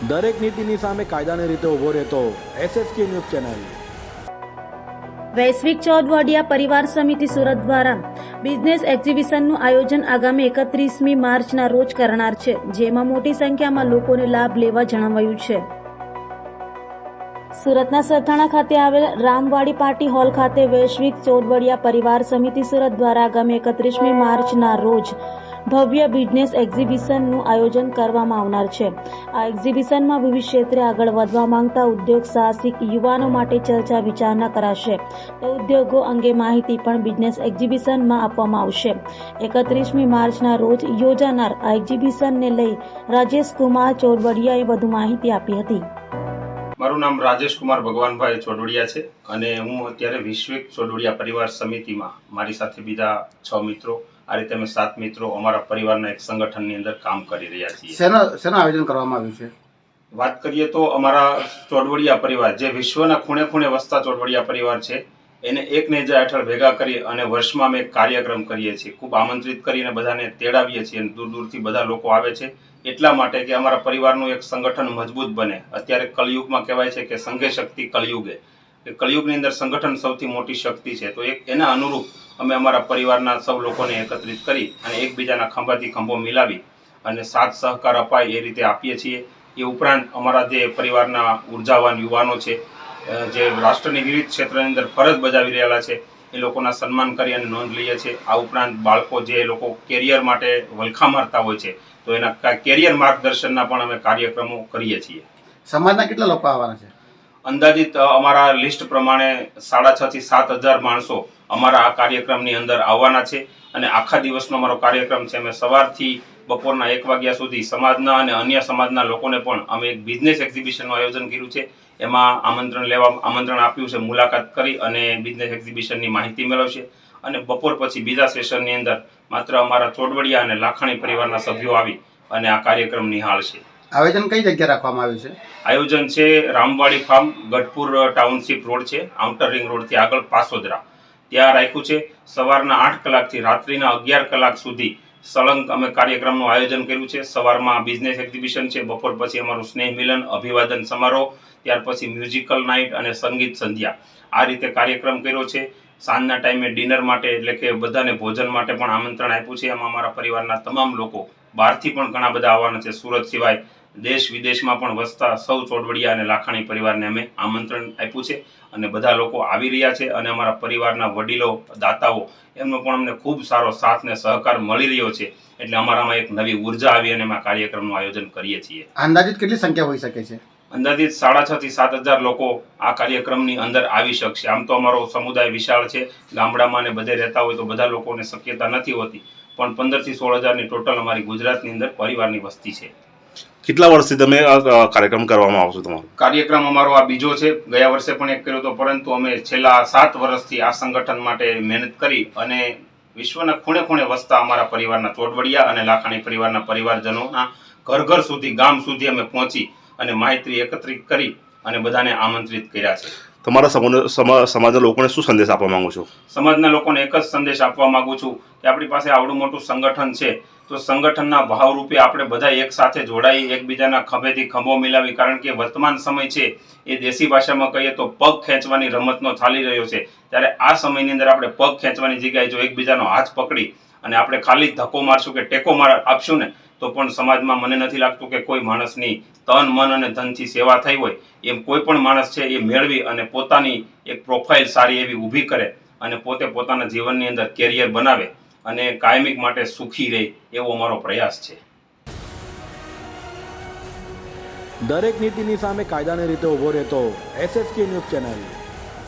દરેક નીતિની સામે કાયદાની રીતે ઊભો રહેતો એસએસકે ન્યૂઝ ચેનલ. વૈશ્વિક ચોદવાડિયા પરિવાર સમિતિ સુરત દ્વારા બિઝનેસ એક્ઝિબિશનનું આયોજન આગામી એકત્રીસમી માર્ચના રોજ કરનાર છે, જેમાં મોટી સંખ્યામાં લોકોને લાભ લેવા જણાવાયું છે. સુરતના સરથાણા ખાતે આવેલ રામવાડી પાર્ટી હોલ ખાતે વૈશ્વિક ચોદવડિયા પરિવાર સમિતિ સુરત દ્વારા આગામી એકત્રીસમી માર્ચના રોજ ભવ્ય બિઝનેસ એક્ઝિબિશનનું આયોજન કરવામાં આવનાર છે. આ એક્ઝિબિશનમાં વિવિધ ક્ષેત્રે આગળ વધવા માંગતા ઉદ્યોગ, સાહસિક યુવાનો માટે ચર્ચા વિચારણા કરાશે. ઉદ્યોગો અંગે માહિતી પણ બિઝનેસ એક્ઝિબિશનમાં આપવામાં આવશે. એકત્રીસમી માર્ચના રોજ યોજાનાર આ એક્ઝિબિશનને લઈ રાજેશ કુમાર ચોરવડિયાએ વધુ માહિતી આપી હતી. મારું નામ રાજેશ કુમાર ભગવાનભાઈ ચોડવડિયા છે અને હું અત્યારે વિશ્વિક ચોડવડિયા પરિવાર સમિતિમાં મારી સાથે બીજા છ મિત્રો આ રીતે અમે સાત મિત્રો અમારા પરિવારના એક સંગઠનની અંદર કામ કરી રહ્યા છીએ. શેના શેના આયોજન કરવામાં આવ્યું છે? વાત કરીએ તો અમારા ચોડવડિયા પરિવાર જે વિશ્વના ખૂણે ખૂણે વસતા ચોડવડિયા પરિવાર છે એને એક નેજા હેઠળ ભેગા કરી અને વર્ષમાં અમે એક કાર્યક્રમ કરીએ છીએ. ખૂબ આમંત્રિત કરીને બધાને તેડાવીએ છીએ અને દૂર દૂરથી બધા લોકો આવે છે. એટલા માટે કે અમારા પરિવારનું એક સંગઠન મજબૂત બને. અત્યારે કલયુગમાં કહેવાય છે કે સંઘે શક્તિ કલયુગે. કે કલયુગની અંદર સંગઠન સૌથી મોટી શક્તિ છે. તો એક એના અનુરૂપ અમે અમારા પરિવારના સૌ લોકોને એકત્રિત કરી અને એકબીજાના ખંભાથી ખંભો મિલાવી અને સાથ સહકાર અપાય એ રીતે આપીએ છીએ. એ ઉપરાંત અમારા જે પરિવારના ઉર્જાવાન યુવાનો છે જે રાષ્ટ્રની વિવિધ ક્ષેત્રની અંદર ફરજ બજાવી રહેલા છે એ લોકોના સન્માન કરી અને નોંધ લઈએ છીએ. આ ઉપરાંત બાળકો જે લોકો કેરિયર માટે વલખા મારતા હોય છે તો એના કેરિયર માર્ગદર્શનના પણ અમે કાર્યક્રમો કરીએ છીએ. સમાજના કેટલા લોકો આવવાના છે? અંદાજિત અમારા લિસ્ટ પ્રમાણે સાડા છ થી સાત હજાર માણસો અમારા આ કાર્યક્રમની અંદર આવવાના છે અને આખા દિવસનો અમારો કાર્યક્રમ છે. અમે સવારથી બપોરના એક વાગ્યા સુધી સમાજના અને અન્ય સમાજના લોકોને પણ અમે એક બિઝનેસ એક્ઝિબિશનનું આયોજન કર્યું છે. એમાં આમંત્રણ લેવા આમંત્રણ આપ્યું છે મુલાકાત કરી અને બિઝનેસ એક્ઝિબિશનની માહિતી મેળવશે. અને બપોર પછી બીજા સેશનની અંદર માત્ર અમારા ચોડવડિયા અને લાખાણી પરિવારના સભ્યો આવી અને આ કાર્યક્રમ નિહાળશે. આયોજન કઈ જગ્યા રાખવામાં આવ્યું છે? આયોજન છે Ramwadi farm Gadhpur township road છે. આઉટર રિંગ રોડથી આગળ પાસોદરા. ત્યાં રાખ્યું છે. સવારના આઠ કલાકથી રાત્રિના અગિયાર કલાક સુધી સળંગ અમે કાર્યક્રમનું આયોજન કર્યું છે. સવારમાં બિઝનેસ એક્ઝિબિશન છે. બપોર પછી અમારું સ્નેહ મિલન, અભિવાદન સમારોહ, ત્યાર પછી મ્યુઝિકલ નાઇટ અને સંગીત સંધ્યા. આ રીતે કાર્યક્રમ કર્યો છે. સાંજના ટાઈમે ડિનર માટે, એટલે કે બધાને ભોજન માટે પણ આમંત્રણ આપ્યું છે. એમાં અમારા પરિવારના તમામ લોકો બહારથી પણ ઘણા બધા આવવાના છે. સુરત સિવાય દેશ વિદેશમાં પણ વસતા સૌ ચોડવડિયા અને લાખાણી પરિવારને અમે આમંત્રણ આપ્યું છે અને બધા લોકો આવી રહ્યા છે અને અમારા પરિવારના વડીલો દાતાઓ એમનો પણ અમને ખૂબ સારો સાથ ને સહકાર મળી રહ્યો છે. એટલે અમારામાં એક નવી ઊર્જા આવી અને અમે કાર્યક્રમનું આયોજન કરીએ છીએ. અંદાજિત કેટલી સંખ્યા હોઈ શકે છે? અંદાજિત સાડા છ થી સાત હજાર લોકો આ કાર્યક્રમની અંદર આવી શકશે. આમ તો અમારો સમુદાય વિશાળ છે. ગામડામાં ને બધે રહેતા હોય તો બધા લોકોને શક્યતા નથી હોતી. પણ પંદરથી સોળ હજારની ટોટલ અમારી ગુજરાતની અંદર પરિવારની વસ્તી છે. કેટલા વર્ષથી તમે કાર્યક્રમ કરવામાં આવશો તમારો? કાર્યક્રમ અમારો આ બીજો છે. ગયા વર્ષે પણ એક કર્યો હતો, પરંતુ અમે છેલ્લા સાત વર્ષથી આ સંગઠન માટે મહેનત કરી અને વિશ્વના ખૂણે ખૂણે વસતા અમારા પરિવારના ચોટવડિયા અને લાખાણી પરિવારના પરિવારજનોના ઘર ઘર સુધી, ગામ સુધી અમે પહોંચી અને માહિતી એકત્રિત કરી અને બધાને આમંત્રિત કર્યા છે. તમારા સમાજના લોકોને શું સંદેશ આપવા માંગો છો? સમાજના લોકોને એક જ સંદેશ આપવા માંગુ છું કે આપણી પાસે આવડું મોટું સંગઠન છે. તો સંગઠનના ભાવરૂપે આપણે બધા એક સાથે જોડાઈ, એકબીજાના ખભેથી ખંભો મિલાવી, કારણ કે વર્તમાન સમય છે, એ દેશી ભાષામાં કહીએ તો પગ ખેંચવાની રમતનો ચાલી રહ્યો છે. ત્યારે આ સમયની અંદર આપણે પગ ખેંચવાની જગ્યાએ જો એકબીજાનો હાથ પકડી અને આપણે ખાલી ધક્કો મારશું કે ટેકો માર આપશું ને, તો પણ સમાજમાં મને નથી લાગતું કે કોઈ માણસની તન, મન અને ધનથી સેવા થઈ હોય. એમ કોઈ પણ માણસ છે એ મેળવી અને પોતાની એક પ્રોફાઇલ સારી એવી ઊભી કરે અને પોતે પોતાના જીવનની અંદર કેરિયર બનાવે અને કાયમિક માટે સુખી રહે એવો અમારો પ્રયાસ છે. દરેક નીતિની સામે કાયદાની રીતે ઊભો રહેતો એસએસકે ન્યૂઝ ચેનલ